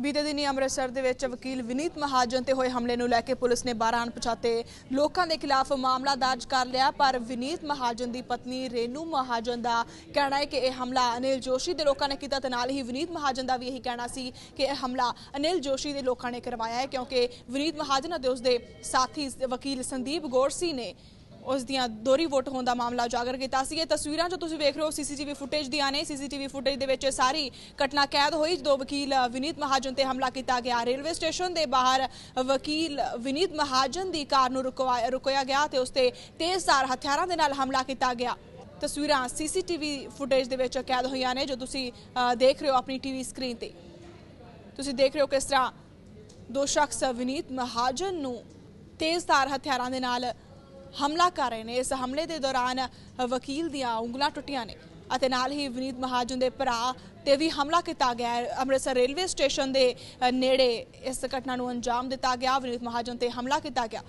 ਬੀਤੇ ਦਿਨੀ ਅੰਮ੍ਰਿਤਸਰ ਦੇ ਵਿੱਚ ਵਕੀਲ ਵਿਨੀਤ ਮਹਾਜਨ ਤੇ ਹੋਏ ਹਮਲੇ ਨੂੰ ਲੈ ਕੇ ਪੁਲਿਸ ਨੇ 12 ਅਣਪਛਾਤੇ ਲੋਕਾਂ ਦੇ ਖਿਲਾਫ ਮਾਮਲਾ ਦਰਜ ਕਰ ਲਿਆ, ਪਰ ਵਿਨੀਤ ਮਹਾਜਨ ਦੀ ਪਤਨੀ ਰੇਨੂ ਮਹਾਜਨ ਦਾ ਕਹਿਣਾ ਹੈ ਕਿ ਇਹ ਹਮਲਾ ਅਨਿਲ ਜੋਸ਼ੀ ਦੇ ਲੋਕਾਂ ਨੇ ਕੀਤਾ ਤੇ ਨਾਲ ਹੀ ਵਿਨੀਤ ਮਹਾਜਨ ਦਾ ਵੀ ਇਹੀ ਕਹਿਣਾ ਸੀ ਕਿ ਇਹ ਹਮਲਾ ਅਨਿਲ ਜੋਸ਼ੀ ਦੇ ਲੋਕਾਂ ਨੇ ਕਰਵਾਇਆ ਹੈ, ਕਿਉਂਕਿ ਵਿਨੀਤ ਮਹਾਜਨ ਅਤੇ ਉਸਦੇ ਸਾਥੀ ਵਕੀਲ ਸੰਦੀਪ ਗੋਰਸੀ ਨੇ ਉਸ ਦੀਆਂ ਦੋਰੀ ਵੋਟ ਹੋਣ ਦਾ ਮਾਮਲਾ ਉਜਾਗਰ ਕੀਤਾ ਸੀ। ਇਹ ਤਸਵੀਰਾਂ ਜੋ ਤੁਸੀਂ ਵੇਖ ਰਹੇ ਹੋ, ਸੀਸੀਟੀਵੀ ਫੁਟੇਜ ਦੀਆਂ ਨੇ। ਸੀਸੀਟੀਵੀ ਫੁਟੇਜ ਦੇ ਵਿੱਚ ਸਾਰੀ ਘਟਨਾ ਕੈਦ ਹੋਈ ਜਦੋਂ ਵਕੀਲ ਵਿਨੀਤ ਮਹਾਜਨ ਤੇ ਹਮਲਾ ਕੀਤਾ ਗਿਆ। ਰੇਲਵੇ ਸਟੇਸ਼ਨ ਦੇ ਬਾਹਰ ਵਕੀਲ ਵਿਨੀਤ ਮਹਾਜਨ ਦੀ ਕਾਰ ਨੂੰ ਰੁਕਵਾ- ਰੁਕਿਆ ਗਿਆ ਤੇ ਉਸ ਤੇ ਤੇਜ਼ਧਾਰ ਹਥਿਆਰਾਂ ਦੇ ਨਾਲ ਹਮਲਾ ਕੀਤਾ ਗਿਆ। ਤਸਵੀਰਾਂ ਸੀਸੀਟੀਵੀ ਫੁਟੇਜ ਦੇ ਵਿੱਚ ਕੈਦ ਹੋਈਆਂ ਨੇ, ਜੋ ਤੁਸੀਂ ਦੇਖ ਰਹੇ ਹੋ ਆਪਣੀ ਟੀਵੀ ਸਕਰੀਨ ਤੇ। ਤੁਸੀਂ ਦੇਖ ਰਹੇ ਹੋ ਕਿਸ ਤਰ੍ਹਾਂ ਦੋ ਸ਼ਖਸ ਵਿਨੀਤ ਮਹਾਜਨ ਨੂੰ ਤੇਜ਼ਧਾਰ ਹਥਿਆਰਾਂ ਦੇ ਨਾਲ ਹਮਲਾ ਕਰ ਰਹੇ ਨੇ। ਇਸ ਹਮਲੇ ਦੇ ਦੌਰਾਨ ਵਕੀਲ ਦੀਆਂ ਉਂਗਲਾਂ ਟੁੱਟੀਆਂ ਨੇ ਅਤੇ ਨਾਲ ਹੀ ਵਿਨੀਤ ਮਹਾਜਨ ਦੇ ਭਰਾ ਤੇ ਵੀ ਹਮਲਾ ਕੀਤਾ ਗਿਆ ਅੰਮ੍ਰਿਤਸਰ ਰੇਲਵੇ ਸਟੇਸ਼ਨ ਦੇ ਨੇੜੇ ਇਸ ਘਟਨਾ ਨੂੰ ਅੰਜਾਮ ਦਿੱਤਾ ਗਿਆ। ਵਿਨੀਤ ਮਹਾਜਨ ਤੇ ਹਮਲਾ ਕੀਤਾ ਗਿਆ।